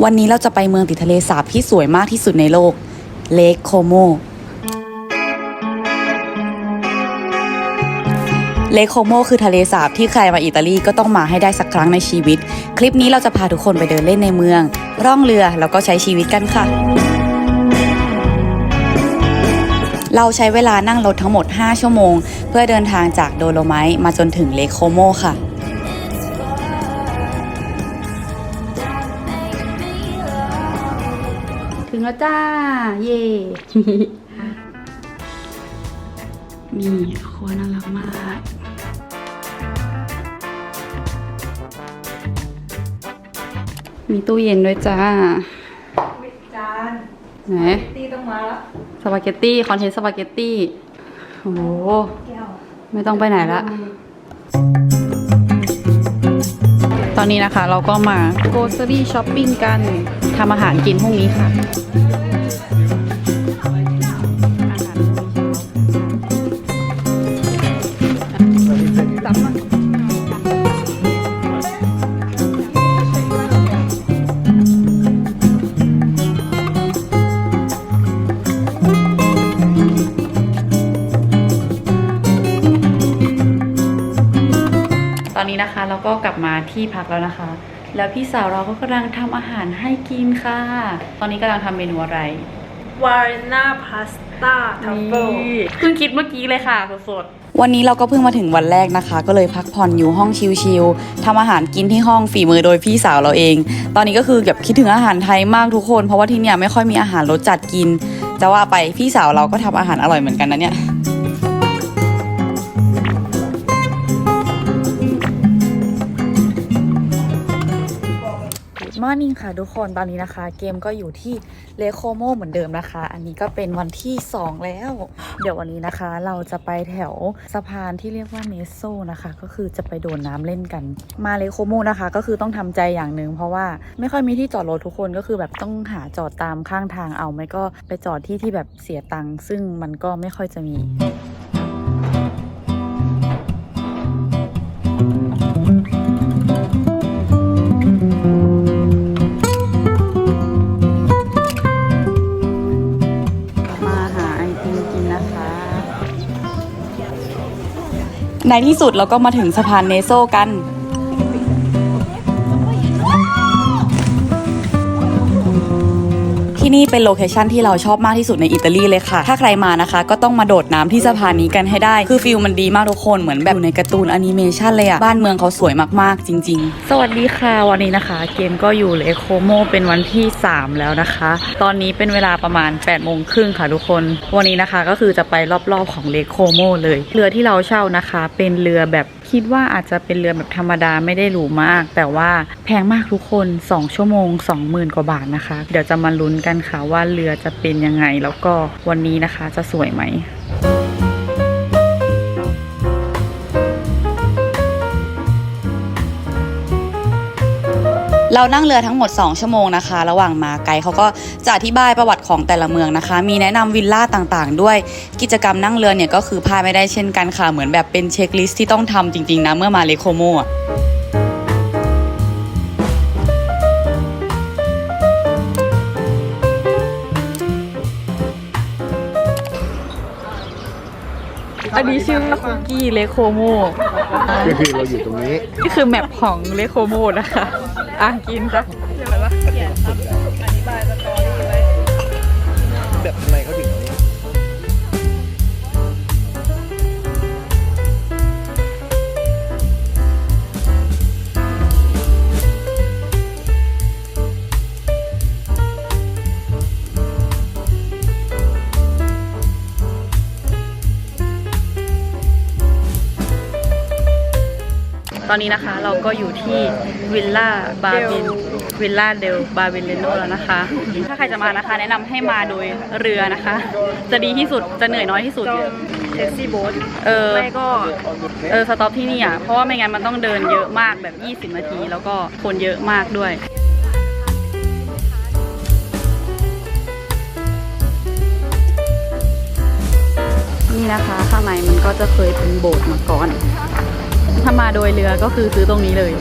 วันนี้เราจะไปเมืองติดทะเลสาบที่สวยมากที่สุดในโลก เลคโคโม เลคโคโมคือทะเลสาบที่ใครมาอิตาลีก็ต้องมาให้ได้สักครั้งในชีวิต คลิปนี้เราจะพาทุกคนไปเดินเล่นในเมือง ร่องเรือแล้วก็ใช้ชีวิตกันค่ะ เราใช้เวลานั่งรถทั้งหมด 5 ชั่วโมง เพื่อเดินทางจากโดโลไมต์มาจนถึงเลคโคโมค่ะ ถึงแล้วจ้า เย่นี่ครัวน่ารักมากมีตู้เย็นด้วยจ้าจานไหนตีต้องมาแล้วสปาเกตตี้คอนเทนต์สปาเกตตี้โอ้โห แก้ว ไม่ต้องไปไหนละ อนนี้นะคะ เราก็มาโกส e รี่ช้อปปิ้งกันทำอาหารกินพรุ่งนี้ค่ะ นนี้นะคะ เราก็กลับมาที่พักแล้วนะคะ แล้วพี่สาวเราก็กำลังทำอาหารให้กินค่ะ ตอนนี้กำลังทำเมนูอะไรวาร์นาพาสต้าทัฟเฟิลเพิ่งคิดเมื่อกี้เลยค่ะสดๆวันนี้เราก็เพิ่งมาถึงวันแรกนะคะ ก็เลยพักผ่อนอยู่ห้องชิลๆทำอาหารกินที่ห้องฝีมือโดยพี่สาวเราเอง ตอนนี้ก็คือแบบคิดถึงอาหารไทยมากทุกคน เพราะว่าที่เนี่ยไม่ค่อยมีอาหารรสจัดกิน จะว่าไปพี่สาวเราก็ทำอาหารอร่อยเหมือนกันนะเนี่ย มอร์นิ่งค่ะทุกคนตอนนี้นะคะ เกมก็อยู่ที่เลโคโมเหมือนเดิมนะคะ อันนี้ก็เป็นวันที่ 2 แล้ว เดี๋ยววันนี้นะคะ เราจะไปแถวสะพานที่เรียกว่าเนโซนะคะ ก็คือจะไปโดดน้ำเล่นกัน มาเลโคโมนะคะ ก็คือต้องทำใจอย่างหนึ่งเพราะว่าไม่ค่อยมีที่จอดรถทุกคนก็คือแบบต้องหาจอดตามข้างทางเอาไม่ก็ไปจอดที่ที่แบบเสียตังค์ซึ่งมันก็ไม่ค่อยจะมี ในที่สุดเราก็มาถึงสะพานเนโซกัน ที่นี่เป็นโลเคชันที่เราชอบมากที่สุดในอิตาลีเลยค่ะ ถ้าใครมานะคะ ก็ต้องมาโดดน้ำที่สะพานนี้กันให้ได้ คือฟิลมันดีมากทุกคน เหมือนแบบอยู่ในการ์ตูนแอนิเมชันเลยอะบ้านเมืองเขาสวยมากๆ จริง ๆ สวัสดีค่ะวันนี้นะคะ เกมก็อยู่เลโคโมเป็นวันที่ 3 แล้วนะคะ ตอนนี้เป็นเวลาประมาณ8ปดโมงครึ่งค่ะทุกคน วันนี้นะคะก็คือจะไปรอบๆของเลโคโมเลย เรือที่เราเช่านะคะ เป็นเรือแบบ คิดว่าอาจจะเป็นเรือแบบธรรมดาไม่ได้หรูมาก แต่ว่าแพงมากทุกคน 2 ชั่วโมง 20,000 กว่าบาทนะคะ เดี๋ยวจะมาลุ้นกันค่ะว่าเรือจะเป็นยังไง แล้วก็วันนี้นะคะจะสวยไหม เรานั่งเรือทั้งหมด 2 ชั่วโมงนะคะ ระหว่างมาไกด์เขาก็จะอธิบายประวัติของแต่ละเมืองนะคะ มีแนะนำวิลล่าต่างๆ ด้วยกิจกรรมนั่งเรือเนี่ยก็คือพลาดไม่ได้เช่นกันค่ะ เหมือนแบบเป็นเช็คลิสต์ที่ต้องทำจริงๆนะเมื่อมาเลโคโมอะอันนี้ชื่อว่าคุกกี้เลโคโมก็คือเราอยู่ตรงนี้ นี่คือแมปของเลโคโมนะคะ อะกินจ้ะ ตอนนี้นะคะเราก็อยู่ที่วิลล่าบาบินวิลล่าเดลบาบินเลโนแล้วนะคะ ถ้าใครจะมานะคะ แนะนำให้มาโดยเรือนะคะ จะดีที่สุดจะเหนื่อยน้อยที่สุดเชสซี่โบ๊ทเออ ไม่ก็เออสต็อปที่นี่อะ เพราะว่าไม่งั้นมันต้องเดินเยอะมากแบบ 20 นาที แล้วก็คนเยอะมากด้วย นี่นะคะ ข้างในมันก็จะเคยเป็นโบสถ์มาก่อน ถ้ามาโดยเรือก็คือซื้อตรงนี้เลย